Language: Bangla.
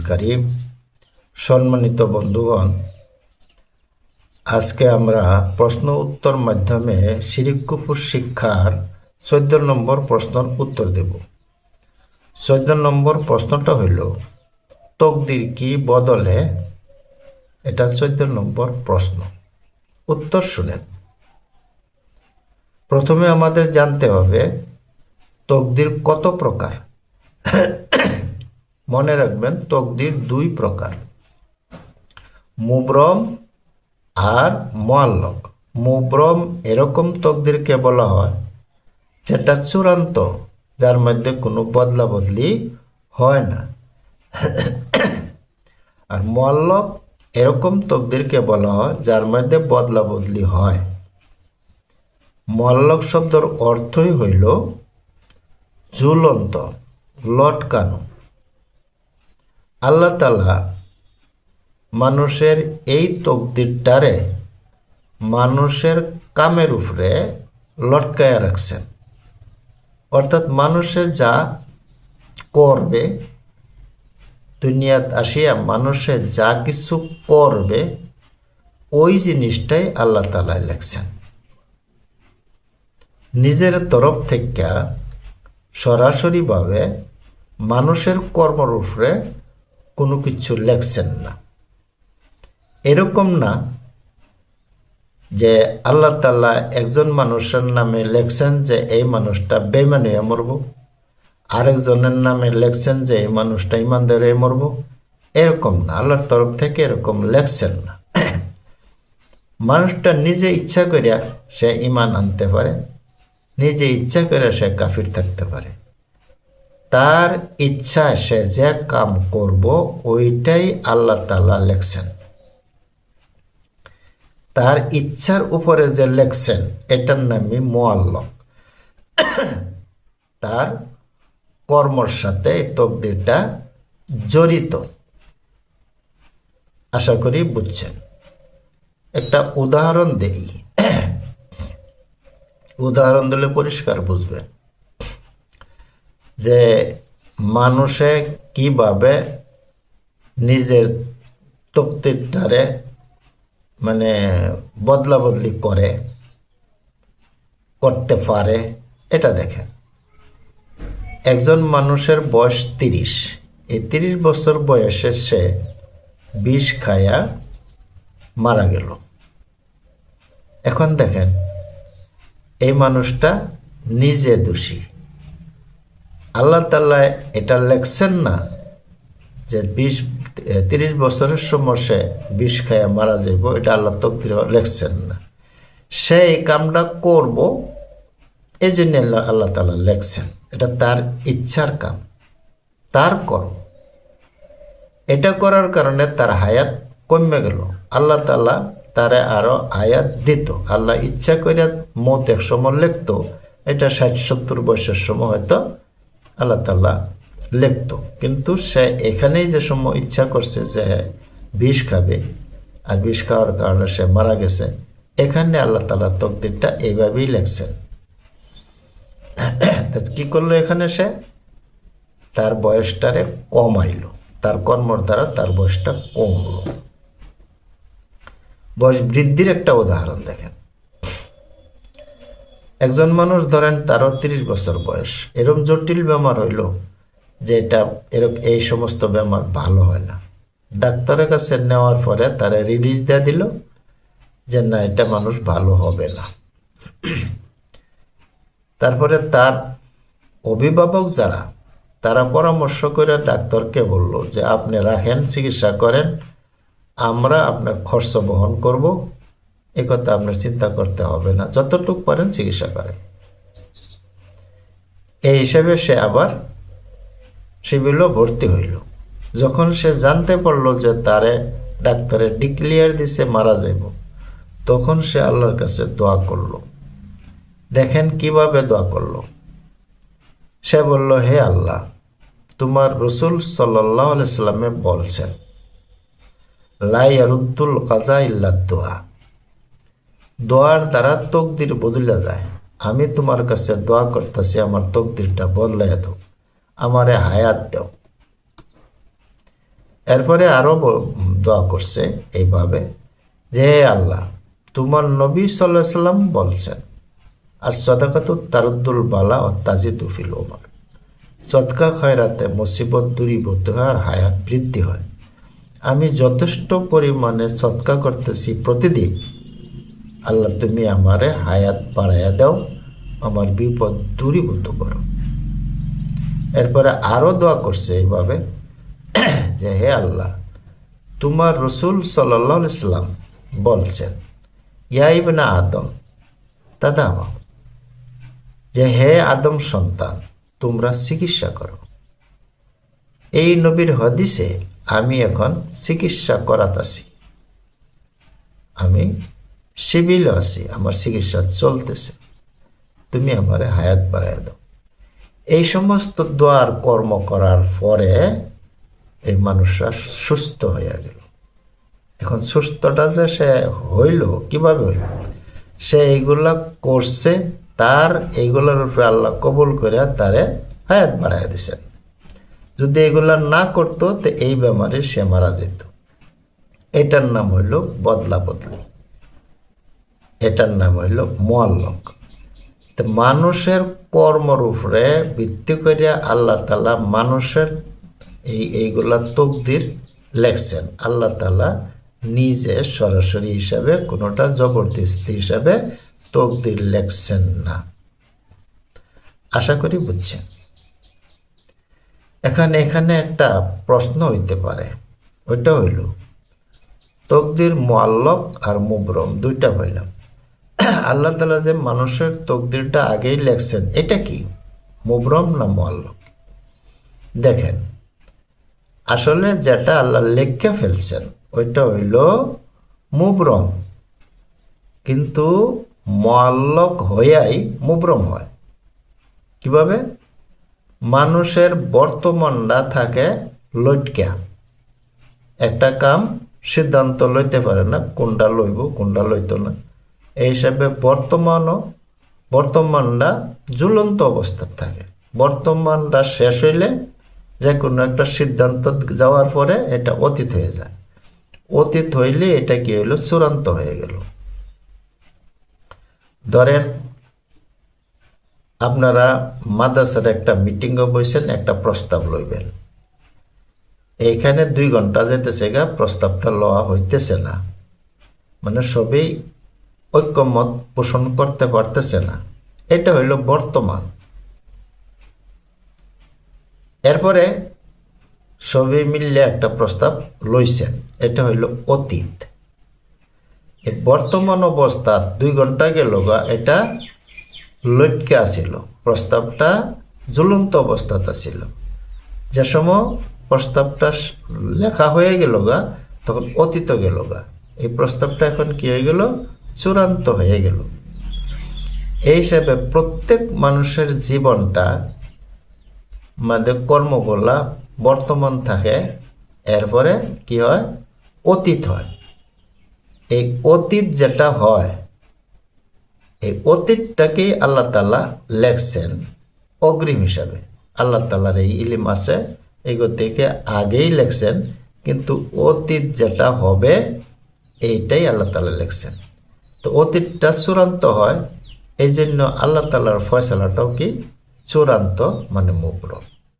করিম। সম্মানিত বন্ধুগণ, আজকে আমরা প্রশ্ন উত্তর মাধ্যমে শিরিকুপুর শিক্ষার চোদ্দ নম্বর প্রশ্নের উত্তর দেব। চোদ্দ নম্বর প্রশ্নটা হইল, তকদির কি বদলে? এটা চোদ্দ নম্বর প্রশ্ন। উত্তর শুনেন। প্রথমে আমাদের জানতে হবে, তকদির কত প্রকার? মনে রাখবেন, তকদির দুই প্রকার। মুব্রম আর মোয়াল্লক মুব্রম এরকম তকদিরকে বলা হয়? যেটা চূড়ান্ত, যার মধ্যে কোনো বদলা বদলি হয় না। আর মোয়াল্লক এরকম তকদিরকে বলা হয়, যার মধ্যে বদলা বদলি হয়। মোয়াল্লক শব্দর অর্থই হইল ঝুলন্ত, লটকানো। আল্লাহ তালা মানুষের এই তকদিরটারে মানুষের কামের উপরে লটকায়া রাখছেন। অর্থাৎ মানুষে যা করবে, দুনিয়াত আসিয়া মানুষে যা কিছু করবে, ওই জিনিসটাই আল্লাহ তালা লেখছেন। নিজের তরফ থেকে সরাসরিভাবে মানুষের কর্মর উপরে কোনো কিছু লেখছেন না। এরকম না যে আল্লাহ তাল্লাহ একজন মানুষের নামে লেখছেন যে এই মানুষটা বেমান হয়ে মরব, আরেকজনের নামে লেখছেন যে এই মানুষটা ইমানদার হয়ে মরব, এরকম না। আল্লাহর তরফ থেকে এরকম লেখছেন না। মানুষটা নিজে ইচ্ছা করিয়া সে ইমান আনতে পারে, নিজে ইচ্ছা করে সে কাফির থাকতে পারে। তার ইচ্ছা সে যে কাম করব, ওইটাই আল্লাহ তালা লেখছেন। তার ইচ্ছার উপরে যে লেখছেন, এটার নামই মোয়াল্লক তার কর্মর সাথে তকদিরটা জড়িত। আশা করি বুঝছেন। একটা উদাহরণ দেই। উদাহরণ দিলে পরিষ্কার বুঝবেন। যে মানুষে কীভাবে নিজের তক্তির তক্তিরটারে মানে বদলা বদলি করে, করতে পারে, এটা দেখেন। একজন মানুষের বয়স তিরিশ। এই তিরিশ বছর বয়সে সে বিষ খায়া মারা গেল। এখন দেখেন, এই মানুষটা নিজে দোষী। আল্লাহ তাল্লাহ এটা লেখছেন না যে বিশ, তিরিশ বছরের সময় সে বিষ খাইয়া মারা যাইব, এটা আল্লাহ তকদির লেখছেন না। সে এই কামটা করব এই জন্য আল্লাহ আল্লাহ তালা লেখছেন। এটা তার ইচ্ছার কাম। তার কর্ম এটা করার কারণে তার হায়াত কমে গেল। আল্লাহ তালা তারে আরও আয়াত দিত। আল্লাহ ইচ্ছা করিয়া মত এক সময় লিখতো। এটা ষাট সত্তর বয়সের সময় হয়তো আল্লাহ তাল্লাহ লিখত কিন্তু সে এখানেই যে সময় ইচ্ছা করছে যে বিষ খাবে, আর বিষ খাওয়ার কারণে সে মারা গেছে, এখানে আল্লাহ তাল্লাহ তকদিরটা এইভাবেই লেখছেন কি করল এখানে সে? তার বয়সটারে কমাইল। তার কর্মর দ্বারা তার বয়সটা কমলো। বয়স বৃদ্ধির একটা উদাহরণ দেখেন। একজন মানুষ ধরেন তারও তিরিশ বছর বয়স। এরকম জটিল বেমার হইল যে এটা এরকম এই সমস্ত বেমার ভালো হয় না। ডাক্তারের কাছে নেওয়ার পরে তারা রিলিজ দিয়ে দিল যে না, এটা মানুষ ভালো হবে না। তারপরে তার অভিভাবক যারা, তারা পরামর্শ করে ডাক্তারকে বলল যে, আপনি রাখেন, চিকিৎসা করেন, আমরা আপনার খরচ বহন করব। এ কথা আপনার চিন্তা করতে হবে না। যতটুকু পারেন চিকিৎসা করেন। এই হিসাবে সে আবার শিবিরও ভর্তি হইল। যখন সে জানতে পারল যে তারে ডাক্তারে ডিক্লিয়ার দিছে মারা যাইব, তখন সে আল্লাহর কাছে দোয়া করল। দেখেন কীভাবে দোয়া করল। সে বলল, হে আল্লাহ, তোমার রসুল সাল্লাহ সাল্লামে বলছেন লাই আরুদ্দুল কাজা ইল্লা দোয়া। দোয়ার দ্বারা তকদির বদলা যায়। আমি তোমার কাছে দোয়া করতেছি, আমার তকদিরটা বদলাই দাও, আমারে হায়াত দাও। এরপরে আরও দোয়া করছে এইভাবে যে, হে আল্লাহ, তোমার নবী সাল্লাহ সাল্লাম বলছেন আর সদাকাতু তারুদ্দুল বালা ও তাজিদুফিল ওমর সদকা খয়রাতে মুসিবত দূরীভূত হয় আর হায়াত বৃদ্ধি হয়। আমি যথেষ্ট পরিমাণে সৎকা করতেছি প্রতিদিন। আল্লাহ, তুমি আমারে হায়াত বাড়াইয়া দাও, আমার বিপদ দূরীভূত করো। এরপরে আরও দোয়া করছে এইভাবে, যে হে আল্লাহ, তোমার রসুল সাল্লাহ ইসলাম বলছেন ইয়াইবনা আদম দাদা যে হে আদম সন্তান, তোমরা চিকিৎসা করো। এই নবীর হদিসে আমি এখন চিকিৎসা করাতাছি। আমি সিভিলে আছি, আমার চিকিৎসা চলতেছে। তুমি আমার হায়াত বাড়াই দাও। এই সমস্ত দোয়ার কর্ম করার পরে এই মানুষরা সুস্থ হয়ে গেল। এখন সুস্থটা যে সে হইল, কীভাবে হইল? সে এইগুলা করছে, তার এইগুলোর উপরে আল্লাহ কবুল করে তারে হায়াত বাড়াই দিছেন যদি এগুলা না করতো, তো এই বেমারে সে মারা যেত। এটার নাম হইল বদলা বদলি এটার নাম হইল মোয়াল্লক তো মানুষের কর্মর উপরে ভিত্তি করিয়া আল্লাহ তালা মানুষের এই, এইগুলা তকদির লেখছেন। আল্লাহ তালা নিজে সরাসরি হিসাবে কোনোটা জবরদস্তি হিসাবে তকদির লেখছেন না। আশা করি বুঝছেন। এখানে এখানে একটা প্রশ্ন হইতে পারে। ওইটা হইল, তকদির মোয়াল্লক আর মুবরম, দুইটা হইলাম আল্লাহ তালা যে মানুষের তকদিরটা আগেই লেখছেন, এটা কি? মুবরম না মোয়াল্লক দেখেন, আসলে যেটা আল্লাহ লেখকে ফেলছেন, ওইটা হইল মুবরম। কিন্তু মোয়াল্লক হইয়াই মুবরম হয়। কীভাবে? মানুষের বর্তমানটা থাকে লটকা একটা কাম সিদ্ধান্ত লইতে পারে না, কোনটা লইব, কোনটা লইত না। এই হিসাবে বর্তমানও, বর্তমানটা ঝুলন্ত অবস্থায় থাকে। বর্তমানটা শেষ হইলে যে কোনো একটা সিদ্ধান্ত যাওয়ার পরে এটা অতীত হয়ে যায়। অতীত হইলে এটা কি হইল? চূড়ান্ত হয়ে গেল। ধরেন, আপনারা মাদ্রাসার একটা মিটিংও বসেন, একটা প্রস্তাব লইবেন। এইখানে দুই ঘণ্টা যেতেছে গা, প্রস্তাবটা লওয়া হইতেছে না। মানে সবই ঐক্যমত পোষণ করতে পারতেছে না। এটা হইল বর্তমান। এরপরে সবই মিললে একটা প্রস্তাব লইছেন, এটা হইল অতীত। বর্তমান অবস্থা দুই ঘণ্টা গেল গা, এটা লটকে আসিল। প্রস্তাবটা জ্বলন্ত অবস্থাতে ছিল। যে সময় প্রস্তাবটা লেখা হয়ে গেল গা, তখন অতীত গেল গা। এই প্রস্তাবটা এখন কি হয়ে গেল? চূড়ান্ত হয়ে গেল। এই হিসাবে প্রত্যেক মানুষের জীবনটা মানে কর্মগুলা বর্তমান থাকে, এরপরে কি হয়? অতীত হয়। এই অতীত যেটা হয়, এই অতীতটাকেই আল্লাহ তালা লেখছেন অগ্রিম হিসাবে। আল্লাহ তালার এই ইলিম আছে এগো থেকে আগেই লেখছেন, কিন্তু অতীত যেটা হবে, এইটাই আল্লাহ তালা লেখছেন। তো অতীতটা চূড়ান্ত হয়। এই জন্য আল্লাহ তালার ফয়সলাটাও কি? চূড়ান্ত মানে মুবরম